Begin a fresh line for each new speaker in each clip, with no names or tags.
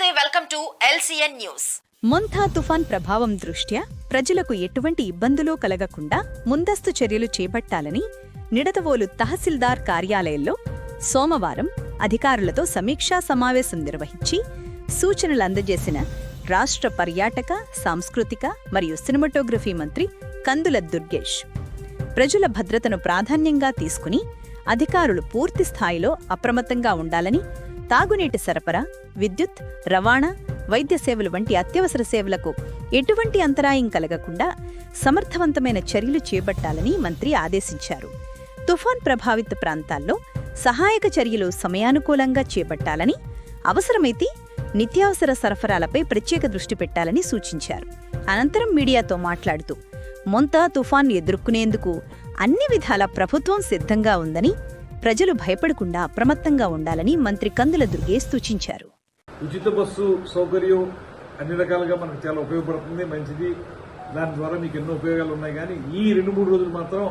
నమస్తే welcome to L C N news.
Montha తుఫాన్ ప్రభావం దృష్ట్యా ప్రజలకు ఎటువంటి ఇబ్బందులు కలగకుండా ముందస్తు చర్యలు చేపట్టాలని నిడదవోలు తహసీల్దార్ కార్యాలయంలో సోమవారం అధికారులతో సమీక్షా సమావేశం నిర్వహించి సూచనలు అందజేసిన రాష్ట్ర పర్యాటక సాంస్కృతిక మరియు సినిమాటోగ్రఫీ మంత్రి కందుల దుర్గేష్. ప్రజల భద్రతను ప్రాధాన్యంగా తీసుకుని అధికారులు పూర్తి స్థాయిలో అప్రమత్తంగా ఉండాలని తాగునీటి సరఫరా విద్యుత్ రవాణా వైద్య సేవలు వంటి అత్యవసర సేవలకు ఎటువంటి అంతరాయం కలగకుండా సమర్థవంతమైన చర్యలు చేపట్టాలని మంత్రి ఆదేశించారు. తుఫాన్ ప్రభావిత ప్రాంతాల్లో సహాయక చర్యలు సమయానుకూలంగా చేపట్టాలని అవసరమైతే నిత్యావసర సరఫరాలపై ప్రత్యేక దృష్టి పెట్టాలని సూచించారు. అనంతరం మీడియాతో మాట్లాడుతూ మొంతా తుఫాన్ ఎదుర్కొనేందుకు అన్ని విధాల ప్రభుత్వం సిద్ధంగా ఉందని ప్రజలు భయపడకుండా అప్రమత్తంగా ఉండాలని మంత్రి కందుల దుర్గేష్ సూచించారు.
ఉచిత బస్సు సౌకర్యం అన్ని రకాలుగా మనకు చాలా ఉపయోగపడుతుంది మంచిది. దాని ద్వారా మీకు ఎన్నో ఉపయోగాలు ఉన్నాయి. కానీ ఈ రెండు మూడు రోజులు మాత్రం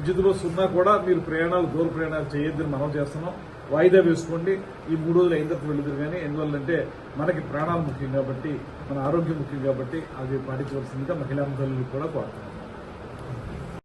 ఉచిత బస్సు ఉన్నా కూడా మీరు ప్రయాణాలు దూర ప్రయాణాలు చేయొద్దని మనం చేస్తున్నాం. వాయిదా వేసుకోండి. ఈ మూడు రోజులు అయిన తర్వాత వెళ్తారు కానీ ఎందువల్లంటే మనకి ప్రాణాలు ముఖ్యం కాబట్టి మన ఆరోగ్యం ముఖ్యం కాబట్టి అది పాటించవలసిందిగా మహిళా తల్లులకు కూడా కోరుతున్నాం.